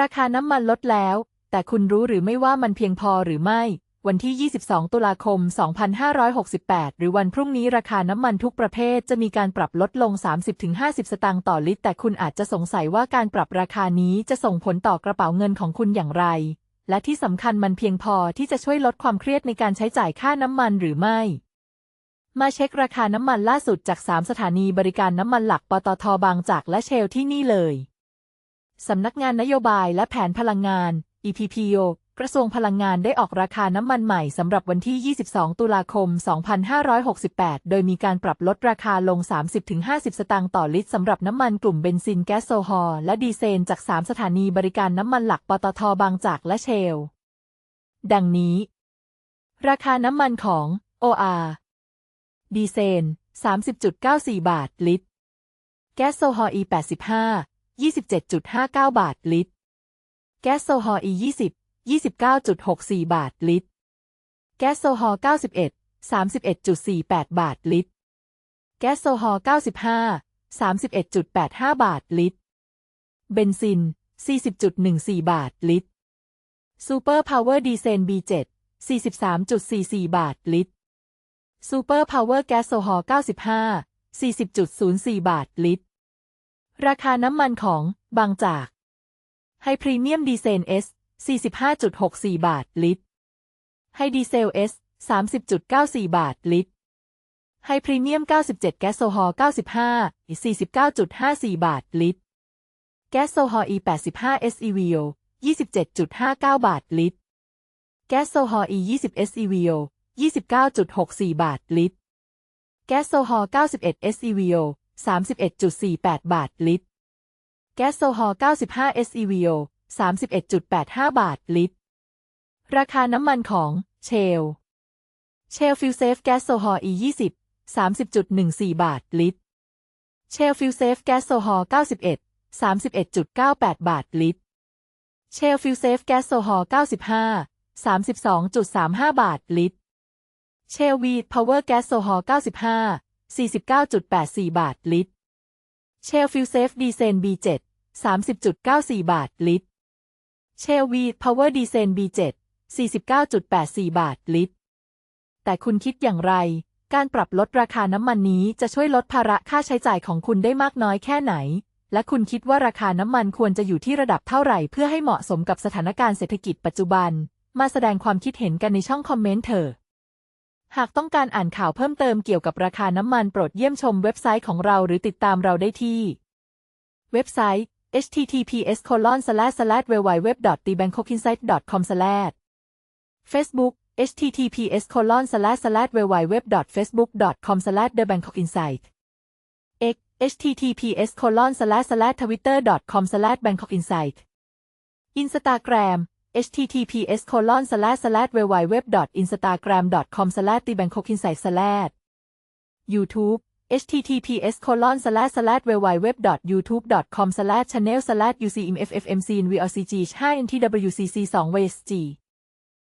ราคาน้ำมันลดแล้ว แต่คุณรู้หรือไม่ว่ามันเพียงพอหรือไม่ วันที่ 22 ตุลาคม 2568 หรือวันพรุ่งนี้ราคาน้ำมันทุกประเภทจะมีการปรับลดลง 30-50 สตางค์ต่อลิตร แต่คุณอาจจะสงสัยว่าการปรับราคานี้จะส่งผลต่อกระเป๋าเงินของคุณอย่างไร และที่สำคัญมันเพียงพอที่จะช่วยลดความเครียดในการใช้จ่ายค่าน้ำมันหรือไม่มาเช็คราคาน้ำมันล่าสุดจาก 3 สถานีบริการน้ำมันหลัก ปตท บางจาก และเชลที่นี่เลย สำนักงานนโยบายและแผนพลังงาน EPPO กระทรวงพลังงานได้ออกราคาน้ำมันใหม่สำหรับวันที่ 22 ตุลาคม 2568 โดยมีการปรับลดราคาลง 30-50 สตางค์ต่อลิตรสำหรับน้ำมันกลุ่มเบนซินแก๊สโซฮอลและดีเซลจาก 3 สถานีบริการน้ำมันหลักปตทบางจากและเชล ดังนี้ ราคาน้ำมันของ OR ดีเซล30.94 บาทลิตร แก๊สโซฮอล E85 27.59 บาทลิตร แก๊สโซฮอล์ E20 29.64 บาทลิตร แก๊สโซฮอล์ 91 31.48 บาทลิตร แก๊สโซฮอล์ 95 31.85 บาทลิตร เบนซิน 40.14 บาทลิตร ซูเปอร์พาวเวอร์ดีเซล B7 43.44 บาทลิตรซูเปอร์พาวเวอร์แก๊สโซฮอล์95 40.04 บาทลิตร ราคาน้ำมันของบางจากไฮพรีเมียมดีเซล S 45.64 บาทลิตรไฮดีเซล S 30.94 บาทลิตรไฮพรีเมียม 97 แก๊สโซฮอล์95 49.54 บาทลิตร แก๊สโซฮอล์ E85 SEVO 27.59 บาทลิตร แก๊สโซฮอล์ E20 SEVO 29.64 บาทลิตร แก๊สโซฮอล์ 91 SEVO 31.48 บาทลิตร แก๊สโซฮอล์95 SEVO 31.85 บาทลิตร ราคาน้ำมันของเชล เชลฟิลเซฟแก๊สโซฮอล์ E20 30.14 บาทลิตร เชลฟิลเซฟแก๊สโซฮอล์91 31.98 บาทลิตร เชลฟิลเซฟแก๊สโซฮอล์95 32.35 บาทลิตร เชลวีดพาวเวอร์แก๊สโซฮอล์95 49.84 บาทลิตร เชลฟิลเซฟดีเซล B7 30.94 บาทลิตร เชลวีพาวเวอร์ดีเซล B7 49.84 บาทลิตร แต่คุณคิดอย่างไร การปรับลดราคาน้ำมันนี้จะช่วยลดภาระค่าใช้จ่ายของคุณได้มากน้อยแค่ไหน และคุณคิดว่าราคาน้ำมันควรจะอยู่ที่ระดับเท่าไหร่ เพื่อให้เหมาะสมกับสถานการณ์เศรษฐกิจปัจจุบัน มาแสดงความคิดเห็นกันในช่องคอมเมนต์เถอะ หากต้องการอ่านข่าวเพิ่มเติมเกี่ยวกับราคาน้ำมันโปรดเยี่ยมชมเว็บไซต์ของเราหรือติดตามเราได้ที่ เว็บไซต์ https colon slash slash www t b a n k o k i n s i g h t com slash Facebook https colon slash slash www facebook com slash thebankokinsight x https colon slash slash twitter com slash bangkok insight Instagram https colon slash slash www instagram com slash the bangkok insight slash YouTube https colon slash slash www youtube com slash channel slash ucmffmc nvrcg 5 ntwcc 2 vsg